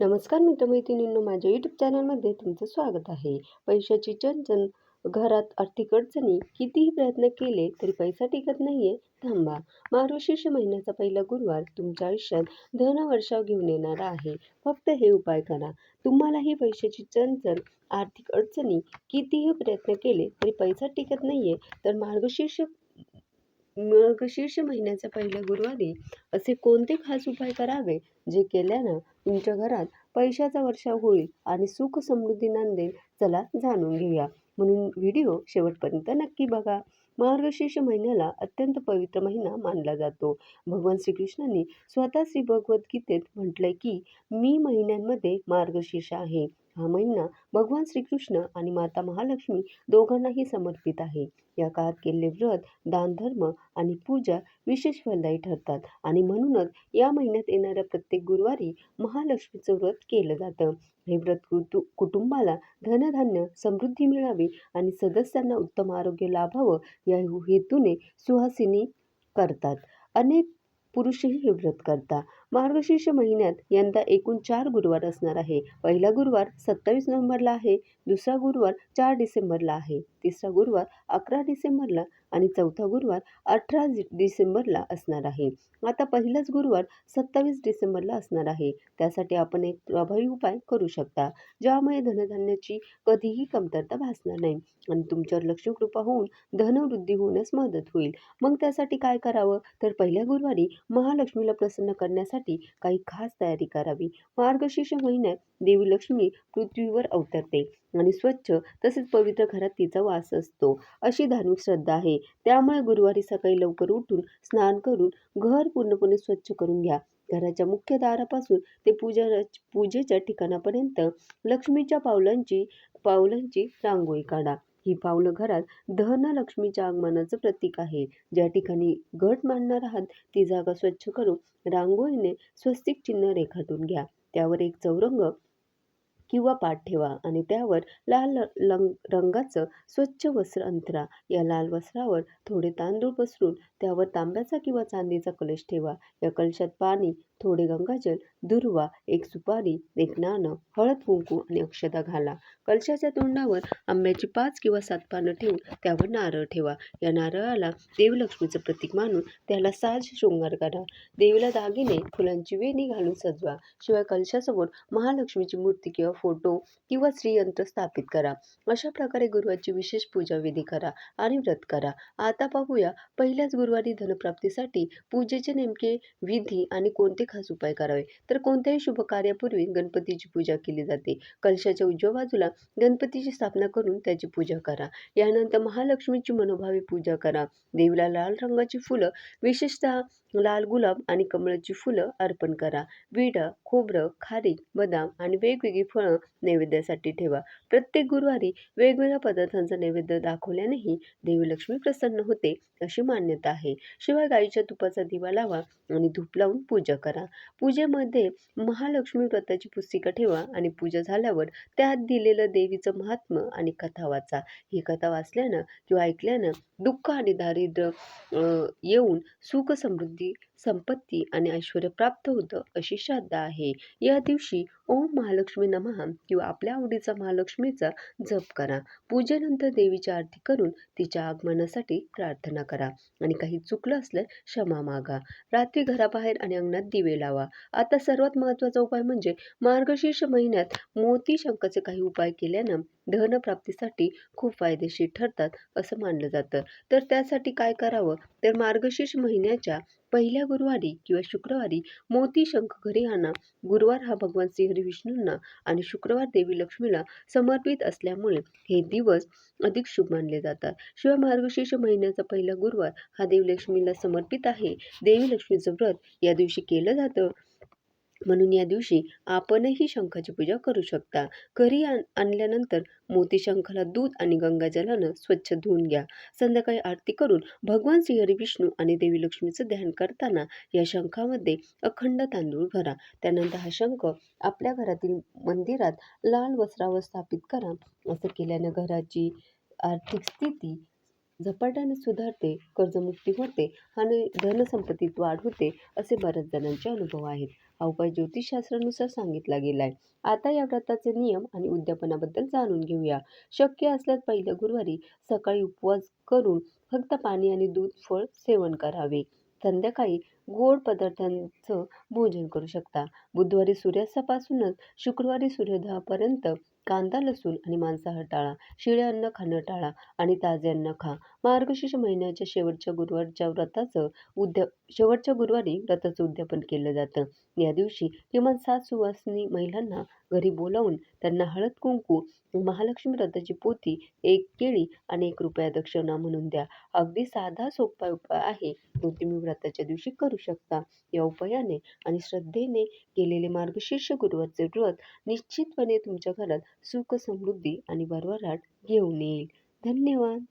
नमस्कार मित्रमैत्रिणींनो माझ्या यूट्यूब चॅनलमध्ये तुमचं स्वागत आहे. पैशाची चंचन घरात आर्थिक अडचणी कितीही प्रयत्न केले तरी पैसा टिकत नाहीये थांबा. मार्गशीर्ष महिन्याचा पहिला गुरुवार तुमच्या आयुष्यात धनवर्षाव घेऊन येणारा आहे. फक्त हे उपाय करा. तुम्हालाही पैशाची चणचण आर्थिक अडचणी कितीही प्रयत्न केले तरी पैसा टिकत नाहीये तर मार्गशीर्ष मार्गशीर्ष महिन्याच्या पहिल्या गुरुवारी असे कोणते खास उपाय करावे? जे केल्यानं तुमच्या घरात पैशाचा वर्षाव होईल आणि सुख समृद्धी नांदेल चला जाणून घेऊया. म्हणून व्हिडिओ शेवटपर्यंत नक्की बघा. मार्गशीर्ष महिन्याला अत्यंत पवित्र महिना मानला जातो. भगवान श्रीकृष्णांनी स्वतः श्री भगवद्गीतेत म्हटलंय की मी महिन्यांमध्ये मार्गशीर्ष आहे. हा महिना भगवान श्रीकृष्ण आणि माता महालक्ष्मी दोघांनाही समर्पित आहे. या काळात केलेले व्रत दानधर्म आणि पूजा विशेष फलदायी ठरतात आणि म्हणूनच या महिन्यात येणाऱ्या प्रत्येक गुरुवारी महालक्ष्मीचं व्रत केलं जातं. हे व्रत कुटु कुटुंबाला धनधान्य समृद्धी मिळावी आणि सदस्यांना उत्तम आरोग्य लाभावं या हेतूने सुहासिनी करतात. अनेक पुरुषही हे व्रत करता. मार्गशीर्ष महिन्यात यंदा एकूण चार गुरुवार असणार आहे. पहिला गुरुवार सत्तावीस नोव्हेंबरला आहे. दुसरा गुरुवार चार डिसेंबरला आहे. तिसरा गुरुवार अकरा डिसेंबरला आणि चौथा गुरुवार अठरा डिसेंबरला असणार आहे. आता पहिलाच गुरुवार सत्तावीस डिसेंबरला असणार आहे. त्यासाठी आपण एक प्रभावी उपाय करू शकता ज्यामुळे धनधान्याची कधीही कमतरता भासणार नाही. आणि तुमच्यावर लक्ष्मीकृपा होऊन धनवृद्धी होण्यास मदत होईल. मग त्यासाठी काय करावं? तर पहिल्या गुरुवारी महालक्ष्मीला प्रसन्न करण्यासाठी काही खास तयारी करावी. मार्गशीर्ष महिन्यात देवी लक्ष्मी पृथ्वीवर अवतरते. आणि स्वच्छ तसेच पवित्र घरात तिचा वास असतो अशी धार्मिक श्रद्धा आहे. त्यामुळे गुरुवारी सकाळी लवकर उठून स्नान करून घर पूर्णपणे स्वच्छ करून घ्या. घराच्या मुख्य दारापासून ते पूजा पूजेच्या ठिकाणापर्यंत लक्ष्मीच्या पावलांची पावलांची रांगोळी काढा. ही पावलं घरात धनलक्ष्मीच्या आगमनाचं प्रतीक आहे. ज्या ठिकाणी घट मांडणार आहात ती जागा स्वच्छ करून रांगोळीने स्वस्तिक चिन्ह रेखाटून घ्या. त्यावर एक चौरंग किंवा पाठ ठेवा आणि त्यावर लाल लंग रंगाचं स्वच्छ वस्त्र अंतरा. या लाल वस्त्रावर थोडे तांदूळ पसरून त्यावर तांब्याचा किंवा चांदीचा कलश ठेवा. या कलशात पाणी थोडे गंगाजल दुर्वा एक सुपारी एक नाणं हळद कुंकू आणि अक्षता घाला. कलशाच्या तोंडावर आंब्याची पाच किंवा सात पानं ठेवून त्यावर नारळ ठेवा. या नारळाला देवलक्ष्मीचं प्रतीक मानून त्याला साज शृंगार करा. देवीला दागिने फुलांची वेणी घालून सजवा. शिवाय कलशासमोर महालक्ष्मीची मूर्ती किंवा फोटो किंवा श्रीयंत्र स्थापित करा. अशा प्रकारे गुरुवारची विशेष पूजा विधी करा आणि व्रत करा. आता पाहूया पहिल्याच गुरुवारी धनप्राप्तीसाठी पूजेचे नेमके विधी आणि कोणते खास उपाय करावे? तर कोणत्याही शुभ कार्यापूर्वी गणपतीची पूजा केली जाते. कलशाच्या उजव्या बाजूला गणपतीची स्थापना करून त्याची पूजा करा. यानंतर महालक्ष्मीची मनोभावी पूजा करा. देवीला लाल रंगाची फुलं विशेषतः लाल गुलाब आणि कमळाची फुलं अर्पण करा. विडा खोबरं खारीक बदाम आणि वेगवेगळी फळं नैवेद्यासाठी ठेवा. प्रत्येक गुरुवारी वेगवेगळ्या पदार्थांचा नैवेद्य दाखवल्यानेही देवी लक्ष्मी प्रसन्न होते अशी मान्यता आहे. शिवाय गाईच्या तुपाचा दिवा लावा आणि धूप लावून पूजा करा. पूजेमध्ये महालक्ष्मी व्रताची पुस्तिका ठेवा आणि पूजा झाल्यावर त्यात दिलेलं देवीचं महात्म आणि कथा वाचा. ही कथा वाचल्यानं किंवा ऐकल्यानं दुःख आणि दारिद्र्य येऊन सुख समृद्धी संपत्ती आणि ऐश्वर प्राप्त होतं अशी श्रद्धा आहे. या दिवशी ओम महालक्ष्मी नमः किंवा आपल्या आवडीचा महालक्ष्मीचा जप करा. पूजेनंतर देवीची आरती करून तिच्या आगमनासाठी प्रार्थना करा आणि काही चुकलं असलं क्षमा मागा. रात्री घराबाहेर आणि अंगणात दिवे लावा. आता सर्वात महत्त्वाचा उपाय म्हणजे मार्गशीर्ष महिन्यात मोती शंकाचे काही उपाय केल्यानं धनप्राप्तीसाठी खूप फायदेशीर ठरतात असं मानलं जातं. तर त्यासाठी काय करावं? तर मार्गशीर्ष महिन्याच्या पहिल्या गुरुवारी किंवा शुक्रवारी मोती शंख घरी आणा. गुरुवार हा भगवान श्रीहरी विष्णूंना आणि शुक्रवार देवी लक्ष्मीला समर्पित असल्यामुळे हे दिवस अधिक शुभ मानले जातात. शिवाय मार्गशीर्ष महिन्याचा पहिला गुरुवार हा देवी लक्ष्मीला समर्पित आहे. देवी लक्ष्मीचं व्रत या दिवशी केलं जातं. म्हणून या दिवशी आपणही शंखाची पूजा करू शकता. घरी आण आणल्यानंतर मोती शंखाला दूध आणि गंगाजलानं स्वच्छ धुवून घ्या. संध्याकाळी आरती करून भगवान श्री विष्णू आणि देवी लक्ष्मीचं ध्यान करताना या शंखामध्ये अखंड तांदूळ भरा. त्यानंतर हा शंख आपल्या घरातील मंदिरात लाल वस्त्रावर स्थापित करा. असं केल्यानं घराची आर्थिक स्थिती झपाट्याने सुधारते, कर्जमुक्ती होते आणि धनसंपत्तीत वाढ होते असे बऱ्याच जणांचे अनुभव आहेत. हा उपाय ज्योतिषशास्त्रानुसार सांगितला गेलाय. आता या व्रताचे नियम आणि उद्यापनाबद्दल जाणून घेऊया. शक्य असल्यास पहिल्या गुरुवारी सकाळी उपवास करून फक्त पाणी आणि दूध फळ सेवन करावे. संध्याकाळी गोड पदार्थांचं भोजन करू शकता. बुधवारी सूर्यास्तापासूनच शुक्रवारी सूर्योदयापर्यंत कांदा, लसूण आणि मांसाहार टाळा. शिळे अन्न खाणं टाळा आणि ताजे अन्न खा. मार्गशीर्ष महिन्याच्या शेवटच्या गुरुवारच्या व्रताचं उद्या शेवटच्या गुरुवारी व्रताचं उद्यापन केलं जातं. या दिवशी किमान सात सुवासिनी महिलांना घरी बोलावून त्यांना हळद-कुंकू, महालक्ष्मी व्रताची पोती एक केळी आणि एक रुपया दक्षिणा म्हणून द्या. अगदी साधा सोपा उपाय आहे, तो तुम्ही व्रताच्या दिवशी करू करू शकता. या उपायाने आणि श्रद्धेने केलेले मार्गशीर्ष गुरुवारचे व्रत निश्चितपणे तुमच्या घरात सुख, समृद्धी आणि भरभराट घेऊन येईल. धन्यवाद.